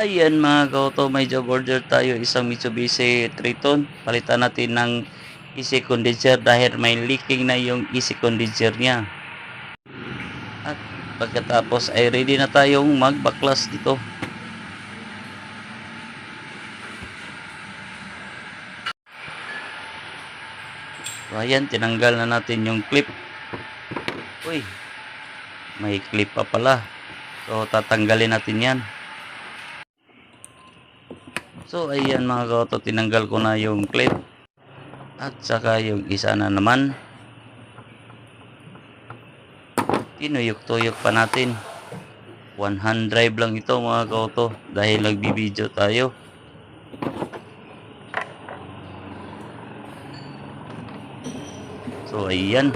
Ayan mga kauto, may job order tayo isang Mitsubishi Triton. Palitan natin ng easy condenser dahil may leaking na yung easy condenser niya. At pagkatapos ay ready na tayong magbaklas dito. So ayan, tinanggal na natin yung clip. Uy, may clip pa pala. So tatanggalin natin yan. So ayan mga kauto, tinanggal ko na yung clip. At saka yung isa na naman. Tinuyok-tuyok pa natin. One hand drive lang ito mga kauto dahil nagbibideo tayo. So ayan.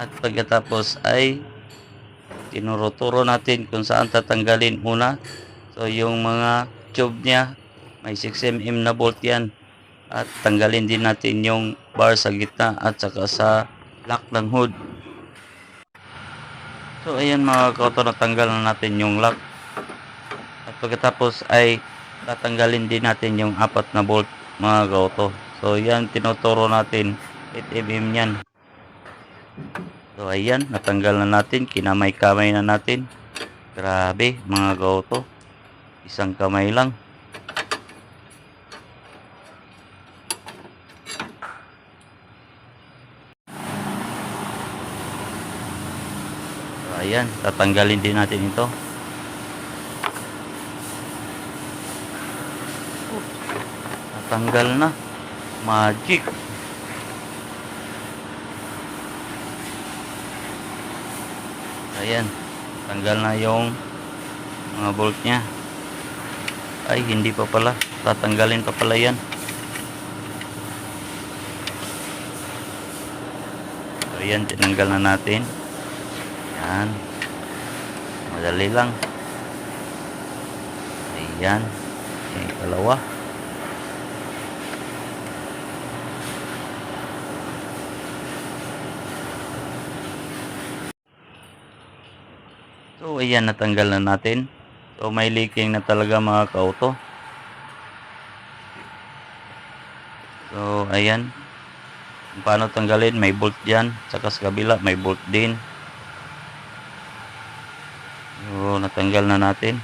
At pagkatapos ay tinuro-turo natin kung saan tatanggalin una. So yung mga tube niya may 6mm na bolt yan. At tanggalin din natin yung bar sa gitna at saka sa lock ng hood. So ayan mga kauto natanggal na natin yung lock. At pagkatapos ay tatanggalin din natin yung apat na bolt mga kauto. So yan tinuturo natin 8mm yan. So ayan, natanggal na natin, kinamay-kamay na natin. Grabe, mga gauto. Isang kamay lang. So ayan, tatanggalin din natin ito. Natanggal na. Magic. Ayan. Tanggal na yung mga bolt niya. Ay, hindi pa pala. Tatanggalin pa pala yan. So, ayan. Tinanggal na natin. Ayan. Madali lang. Ayan. Yung dalawa. So, ayan, natanggal na natin. So, may leaking na talaga mga kauto. So, ayan. Paano tanggalin, may bolt dyan. Saka sa kabila, may bolt din. So, natanggal na natin.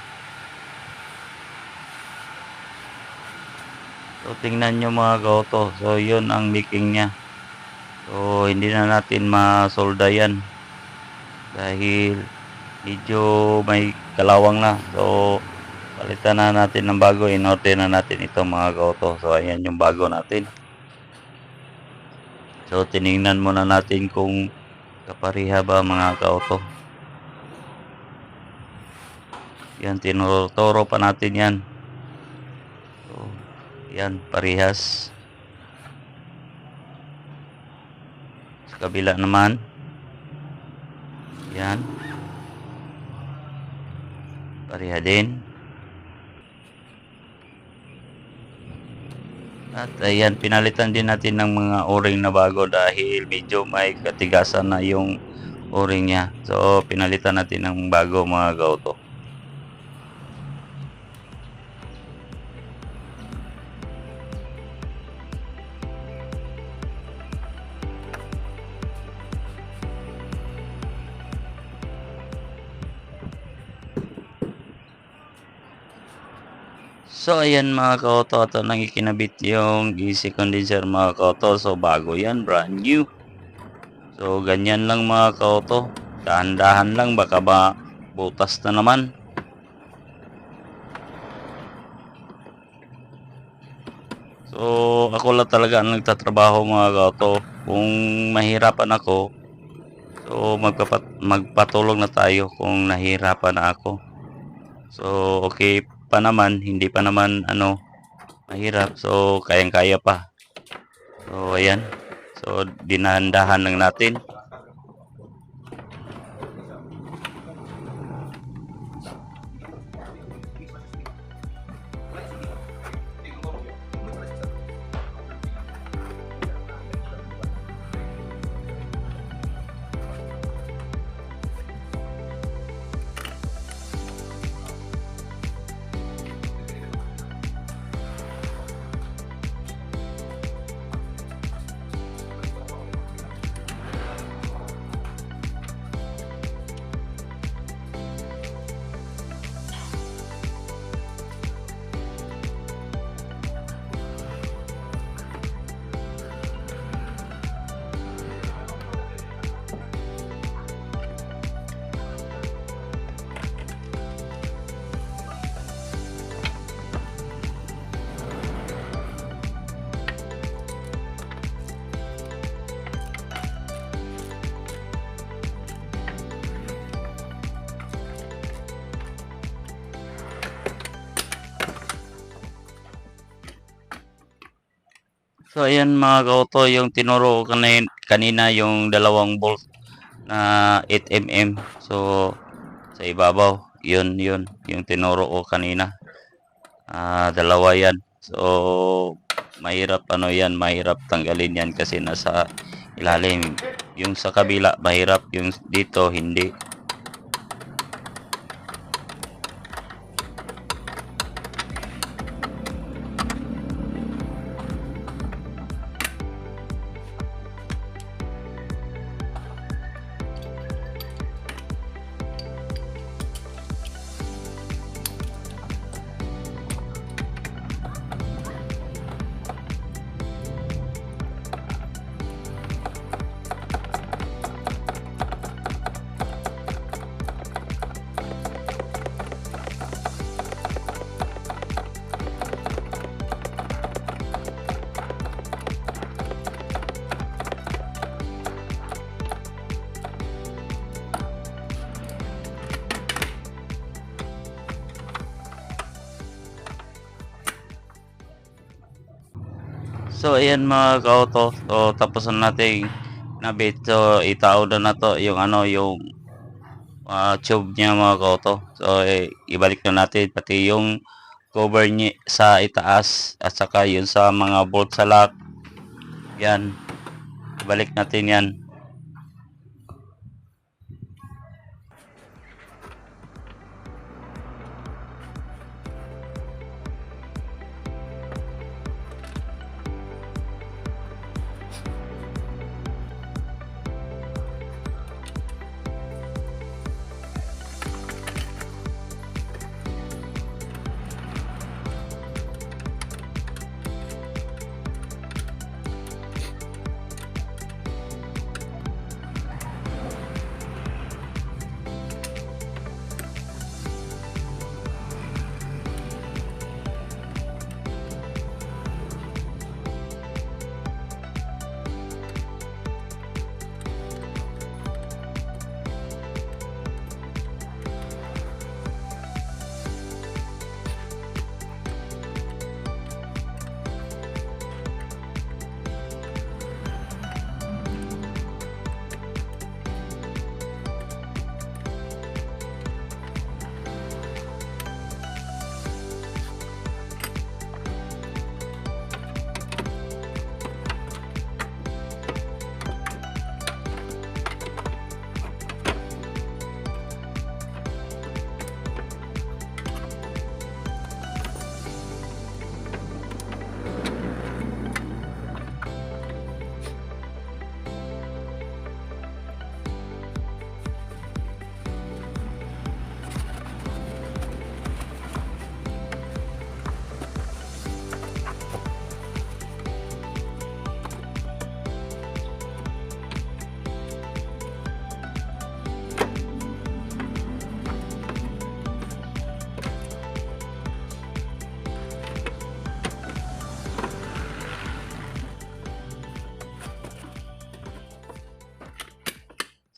So, tingnan nyo mga kauto. So, yun ang leaking niya. So, hindi na natin masolda yan. Dahil medyo may kalawang na. So, palitan na natin ng bago. In-order na natin ito mga kauto. So, ayan yung bago natin. So, tiningnan muna natin kung kapariha ba mga kauto. Yan, tinuro pa natin yan. So, yan, parihas. Sa kabila naman. Yan. Pareha din. At ayan, pinalitan din natin ng mga o-ring na bago dahil medyo may katigasan na yung o-ring niya. So, pinalitan natin ng bago mga gauto. So ayan mga kauto, ito nang ikinabit yung easy condenser mga kauto. So bago yan, brand new. So ganyan lang mga kauto. Dahan-dahan lang baka ba butas na naman. So ako lang talaga ang nagtatrabaho mga kauto. Kung mahirapan ako, so magpapat magpatulong na tayo kung nahirapan na ako. So okay pa naman, hindi pa naman ano mahirap. So kayang-kaya pa. So ayan. So dinahan-dahan lang natin. So ayan mga kauto, yung tinuro kanina, kanina yung dalawang bolt na 8mm. So sa ibabaw, yun yun, yung tinuro ko kanina. Ah, dalawa yan. So mahirap ano yan, mahirap tanggalin yan kasi nasa ilalim. Yung sa kabila mahirap, yung dito hindi. So ayan mga kauto, so tapos na natin nabit. So itao na na to yung ano yung ah, tube niya mga kauto. So eh, ibalik na natin pati yung cover niya sa itaas at saka yun sa mga bolt sa lock. Yan. Ibalik natin yan.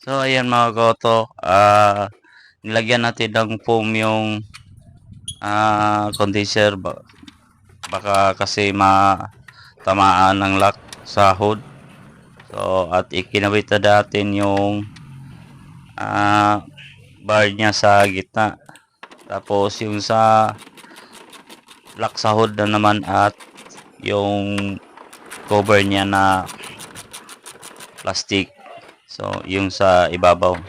So ayan mga goto, ah nilagyan natin ng foam yung ah condenser ba baka kasi matamaan ng lock sa hood. So at ikinabit na natin yung ah bar niya sa gitna. Tapos yung sa lock sa hood na naman at yung cover niya na plastic. So, yung sa ibabaw.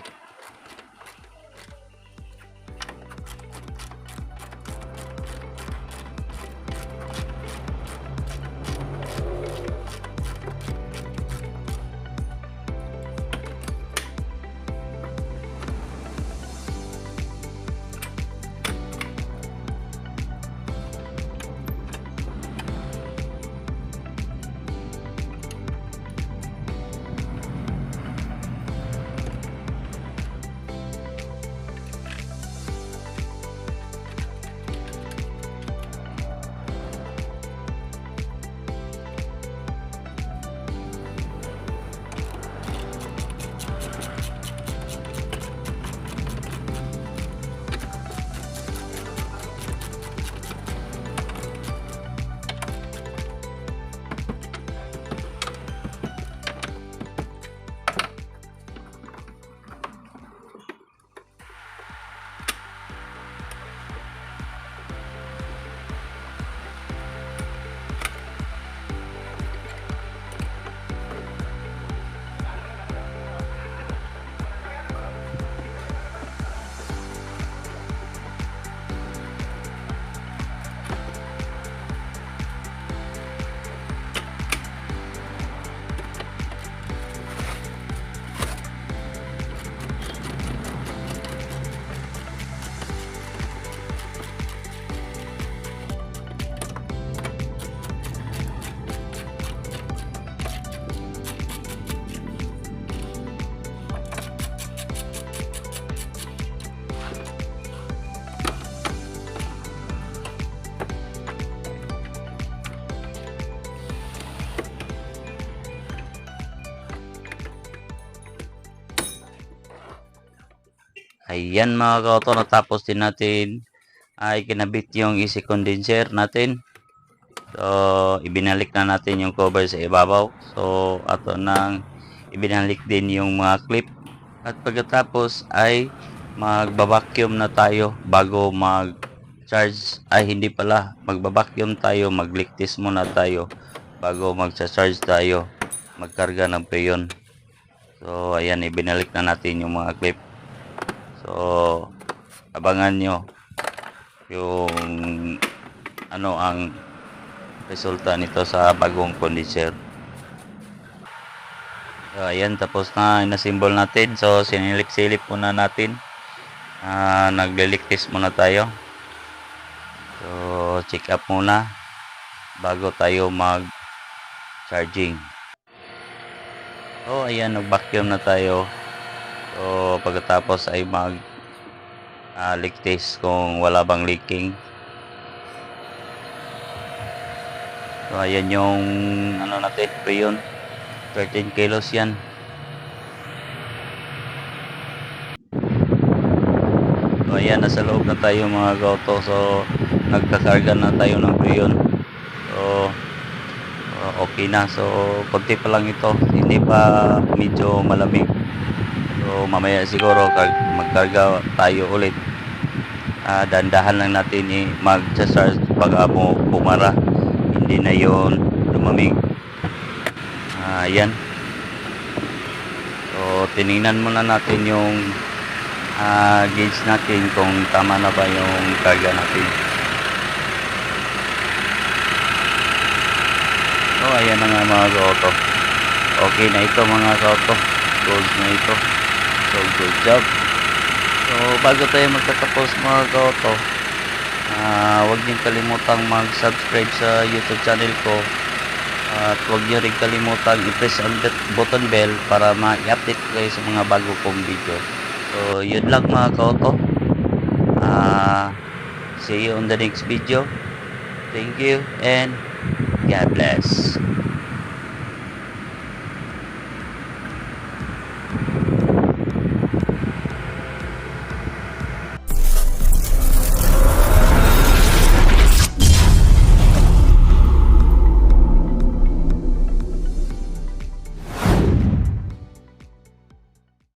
Ayan mga kauto, natapos din natin ay kinabit yung easy condenser natin. So, ibinalik na natin yung cover sa ibabaw. So, ato nang ibinalik din yung mga clip. At pagkatapos ay magbabacuum na tayo bago mag charge ay hindi pala magbabacuum tayo mag-leak test muna tayo bago magsa-charge tayo magkarga ng peyon so ayan ibinalik na natin yung mga clip so abangan nyo yung ano ang resulta nito sa bagong condenser so ayan tapos na inasimbol natin. So sinilik-silip muna natin. Ah, naglilik test muna tayo. So check up muna bago tayo mag charging so ayan nag vacuum na tayo so pagkatapos ay mag ah, leak test kung wala bang leaking so ayan yung ano natin yun 13 kilos yan So ayan, nasa loob na tayo mga goto. So nagkakarga na tayo ng priyon. So uh, okay na. So konti pa lang ito. Hindi pa medyo malamig. So mamaya siguro magkarga tayo ulit. Ah, dandahan lang natin i mag-charge pag amo bumara. Hindi na yon lumamig. Ah, ayan. So tiningnan muna natin yung ah gauge natin kung tama na ba yung karga natin. So, ayan na nga mga kauto. Okay na ito mga kauto. Gold na ito. So, good job. So, bago tayo magtatapos mga kauto, ah huwag niyong kalimutang mag-subscribe sa YouTube channel ko. At huwag niyo rin kalimutang i-press ang button bell para ma-update kayo sa mga bago kong video. So, yun lang mga kauto. Ah, see you on the next video. Thank you and God bless.